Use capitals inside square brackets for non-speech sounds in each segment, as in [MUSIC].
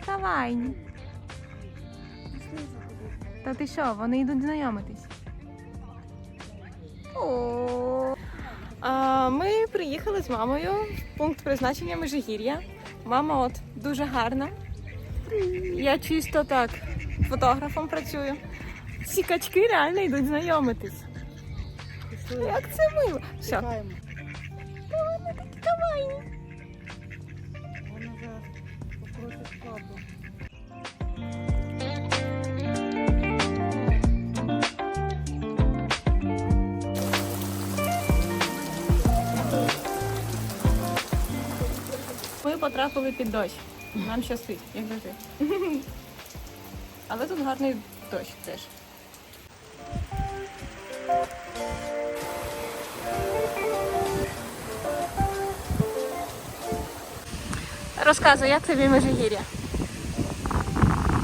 файні. Та ти що, вони йдуть знайомитись. О. А, ми приїхали з мамою в пункт призначення Межигір'я. Мама от дуже гарна. Я чисто так фотографом працюю. Ці качки реально йдуть знайомитись. Як це мило. Все, Чекаємо. вони такі кавайні. Ми потрапили під дощ. Нам щастить, як завжди. Але тут гарний дощ теж. Розказуй, як тобі Межигір'я?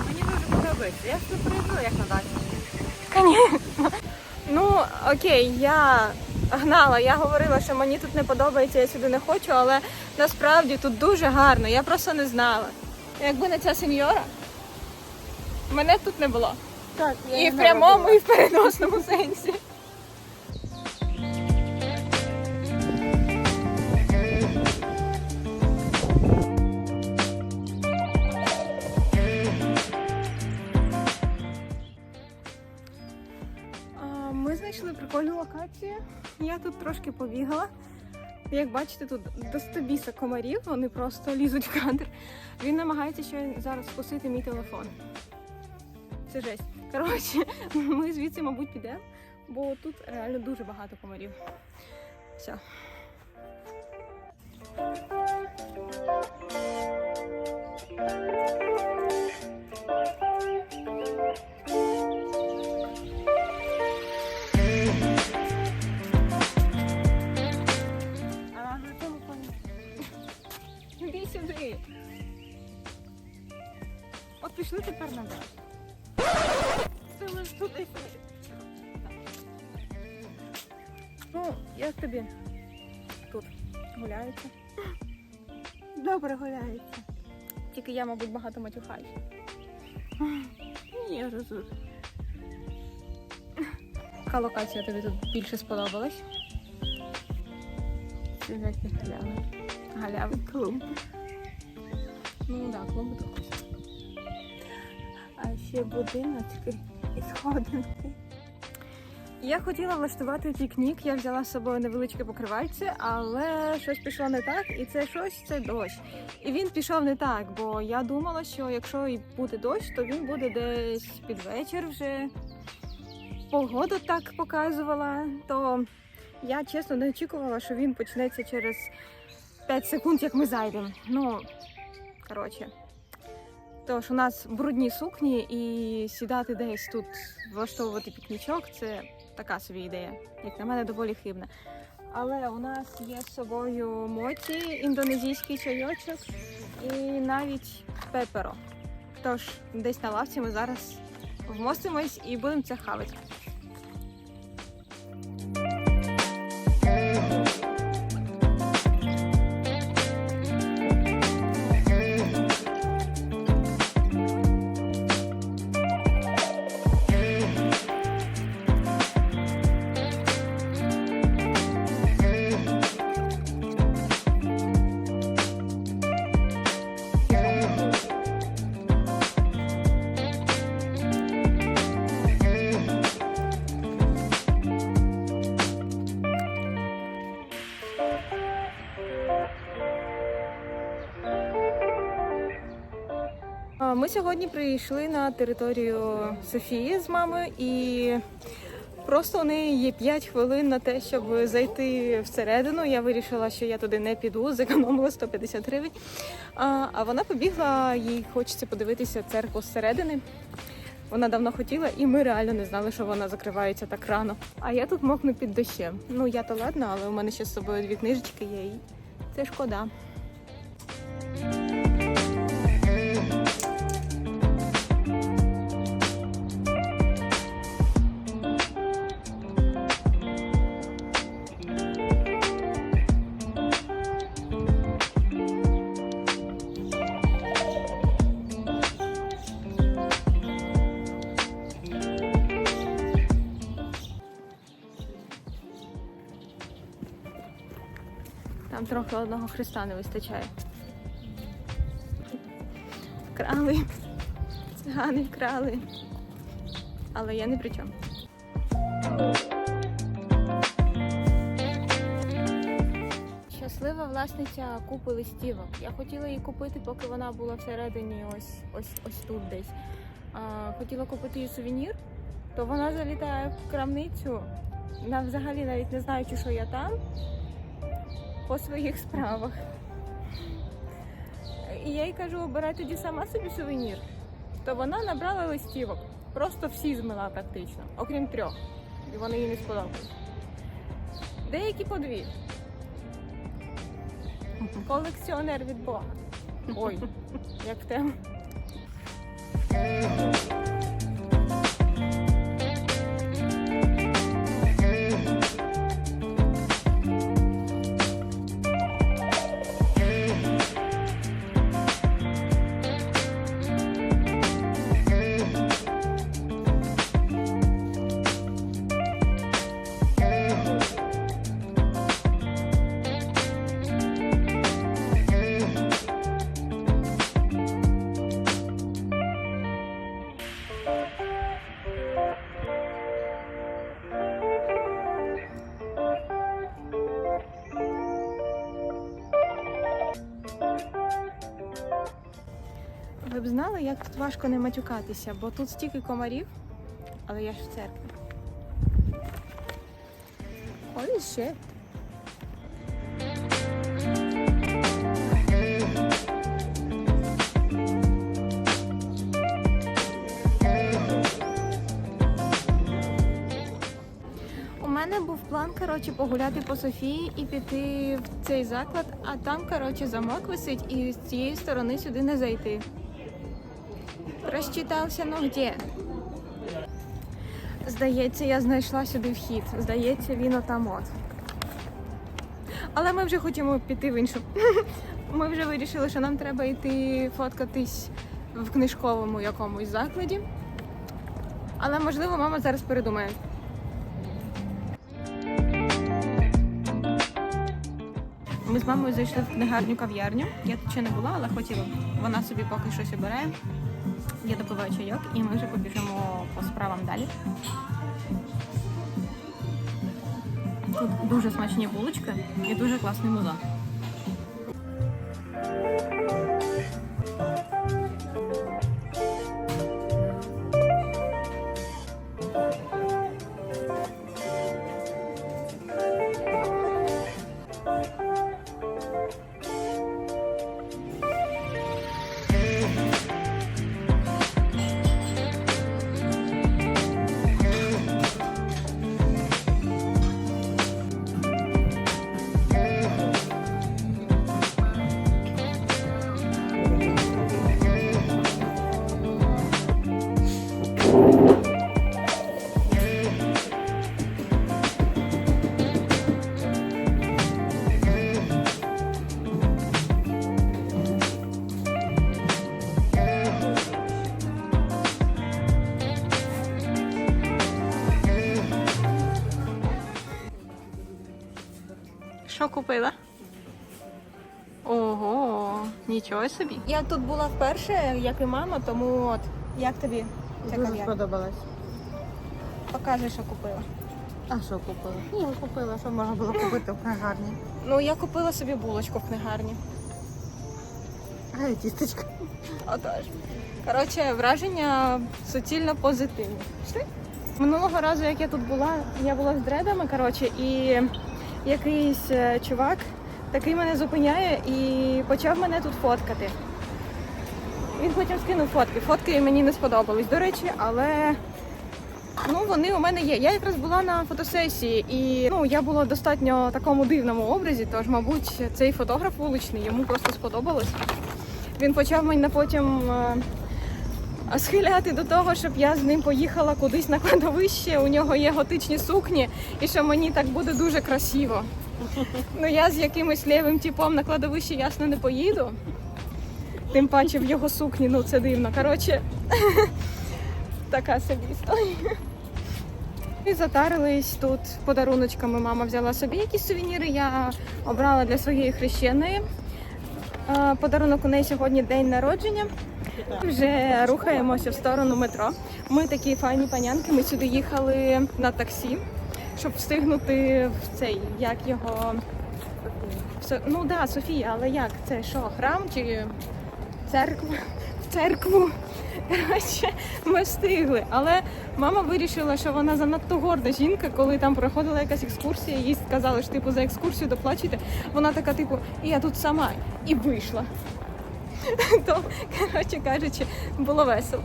Мені дуже подобається. Я ж не прийду, як на дачі. Конечно. Ну, окей, я гнала, я говорила, що мені тут не подобається, я сюди не хочу, але насправді тут дуже гарно, я просто не знала. Якби не ця сеньора, мене тут не було. Так, І в прямому, і в переносному сенсі. Я тут трошки побігала. Як бачите, тут до стобіса комарів, вони просто лізуть в кадр. Він намагається ще зараз вкусити мій телефон. Це жесть. Коротше, ми звідси, мабуть, підемо, бо тут реально дуже багато комарів. Все. А пішли тепер назад. Це лиш туди. Ну, як тобі? Тут гуляється. Добре гуляється. Тільки я, мабуть, багато матюхаюсь. Ні, розумію. Яка локація тобі тут більше сподобалась? Це які галяви. Галяви. Клумб. Ну так, да, клумби тут. Ще будиночки і сходинки. Я хотіла влаштувати пікнік, я взяла з собою невеличке покривальце, але щось пішло не так, і це щось це дощ. І він пішов не так, бо я думала, що якщо і буде дощ, то він буде десь під вечір вже. Погода так показувала, то я чесно не очікувала, що він почнеться через 5 секунд, як ми зайдемо. Ну, коротше. Тож у нас брудні сукні і сідати десь тут, влаштовувати пікнічок це така собі ідея, як на мене, доволі хибна. Але у нас є з собою моті, індонезійський чайочок і навіть пеперо. Тож десь на лавці ми зараз вмостимось і будемо це хавати. Ми сьогодні прийшли на територію Софії з мамою і просто у неї є 5 хвилин на те, щоб зайти всередину. Я вирішила, що я туди не піду, зекономила 150 гривень. А, а вона побігла, їй хочеться подивитися церкву зсередини. Вона давно хотіла, і ми реально не знали, що вона закривається так рано. А я тут мокну під дощем. Ну я то ладно, але у мене ще з собою дві книжечки є, і це шкода. Там трохи одного хреста не вистачає. Вкрали. Цигани вкрали. Але я не при чому. Щаслива власниця купи листівок. Я хотіла її купити, поки вона була всередині, ось ось ось тут десь. А, хотіла купити їй сувенір, то вона залітає в крамницю, взагалі навіть не знаючи, що я там, по своїх справах. І я їй кажу, обирай тоді сама собі сувенір. То вона набрала листівок. Просто всі змила практично, окрім трьох. І вони їй не сподобались. Деякі по дві. Колекціонер від Бога. Ой, як в тему. Ви як тут важко не матюкатися, бо тут стільки комарів, але я ж в церкві. Ой, ще. Був план, коротше, погуляти по Софії і піти в цей заклад, а там, коротше, замок висить і з цієї сторони сюди не зайти. Просчитався, ну де? Здається, я знайшла сюди вхід. Здається, він отам от. Але ми вже хочемо піти в іншу. [LAUGHS] Ми вже вирішили, що нам треба йти фоткатись в книжковому якомусь закладі. Але можливо, мама зараз передумає. Ми з мамою зайшли в книгарню кав'ярню. Я тут ще не була, але хотіла. Вона собі поки щось обирає. Я допиваю чайок і ми вже побіжимо по справам далі. Тут дуже смачні булочки і дуже класний музон. Що купила? Ого, нічого собі. Я тут була вперше, як і мама, тому от як тобі ця Дуже кав'ярня? сподобалось. Покажи, що купила. А що купила? Ні, купила, що можна було купити в книгарні. Ну, я купила собі булочку в книгарні. А тістечка. Отож. Коротше, враження суцільно позитивні. Пішли? Минулого разу, як я тут була, я була з дредами, коротше, і якийсь е, чувак такий мене зупиняє і почав мене тут фоткати. Він потім скинув фотки. Фотки мені не сподобались, до речі, але ну, вони у мене є. Я якраз була на фотосесії, і ну, я була в достатньо такому дивному образі, тож, мабуть, цей фотограф вуличний йому просто сподобалось. Він почав мене потім е, схиляти до того, щоб я з ним поїхала кудись на кладовище. У нього є готичні сукні, і що мені так буде дуже красиво. Ну я з якимось лівим типом на кладовище ясно не поїду. Тим паче в його сукні, ну це дивно. Коротше, [LAUGHS] така собі історія. І затарились тут подаруночками. Мама взяла собі якісь сувеніри. Я обрала для своєї хрещеної. Подарунок у неї сьогодні день народження. Вже рухаємося в сторону метро. Ми такі файні панянки. Ми сюди їхали на таксі, щоб встигнути в цей, як його. Ну да, Софія, але як? Це що, храм чи церква? В церкву. Коротше, ми встигли. Але мама вирішила, що вона занадто горда жінка, коли там проходила якась екскурсія, їй сказали, що типу за екскурсію доплачуйте. Вона така, типу, і я тут сама і вийшла. [LAUGHS] То, коротше кажучи, було весело.